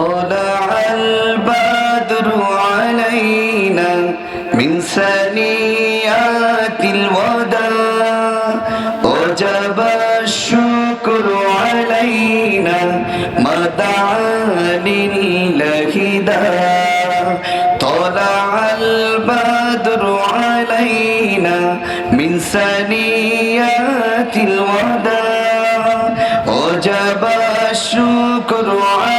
طلع البدر علينا من ثنيات الوداع. وجب الشكر علينا ما دعا لله طلع البدر علينا من ثنيات الوداع. وجب الشكر علينا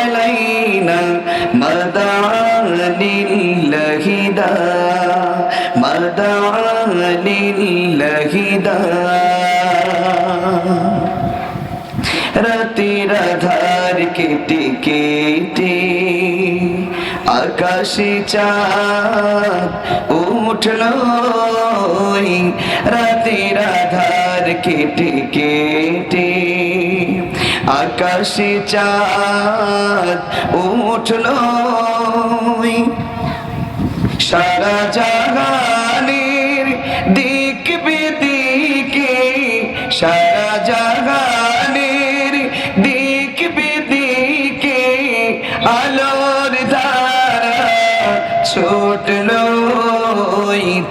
ما دعا لله داع ما دعا لله داع রাতের আধার কেটে কেটে আকাশে চাঁদ উঠল রাতের আধার কেটে কেটে আকাশে চাঁদ উঠল সারা জাগানের দিক বেদিকে, সারা জাগানের দিক বেদিকে আলোর ধারা ছুটল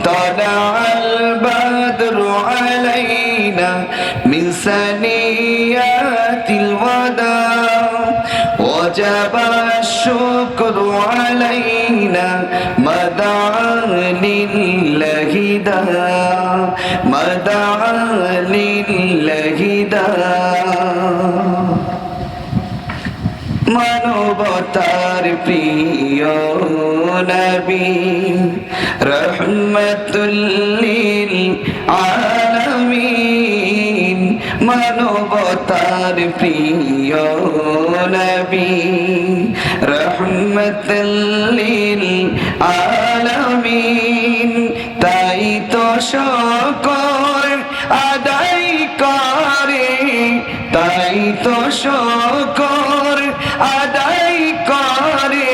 তদাল বাদর আলাইনা মিসানিয়াতিল তিলওয়া وجب الشكر علينا ما دعا لله داع ما دعا لله داع মানবতার প্রিয় নবী রহমতুল্লিল আলামিন মানবতার প্রিয় নবী, রহমতুল্লিল আলামিন। তাই তো সকল আদায় করে, তাই তো সকর আদায় করে।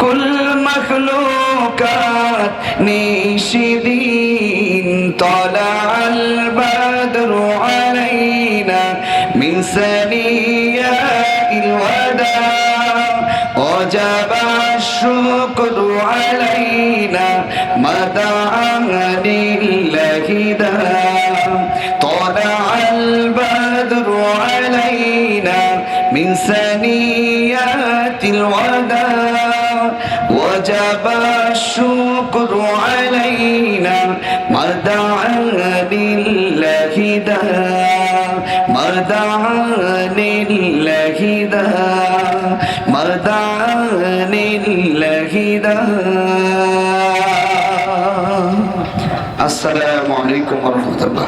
কুল মখলুকাত নিশিদিন তলাল ثنيات الوداع وجب الشكر علينا مدى لله داع. طلع البدر علينا من ثنيات الوداع. وجب الشكر علينا مدى لله داع. ما دعا لله داع ما دعا لله داع السلام عليكم ورحمة الله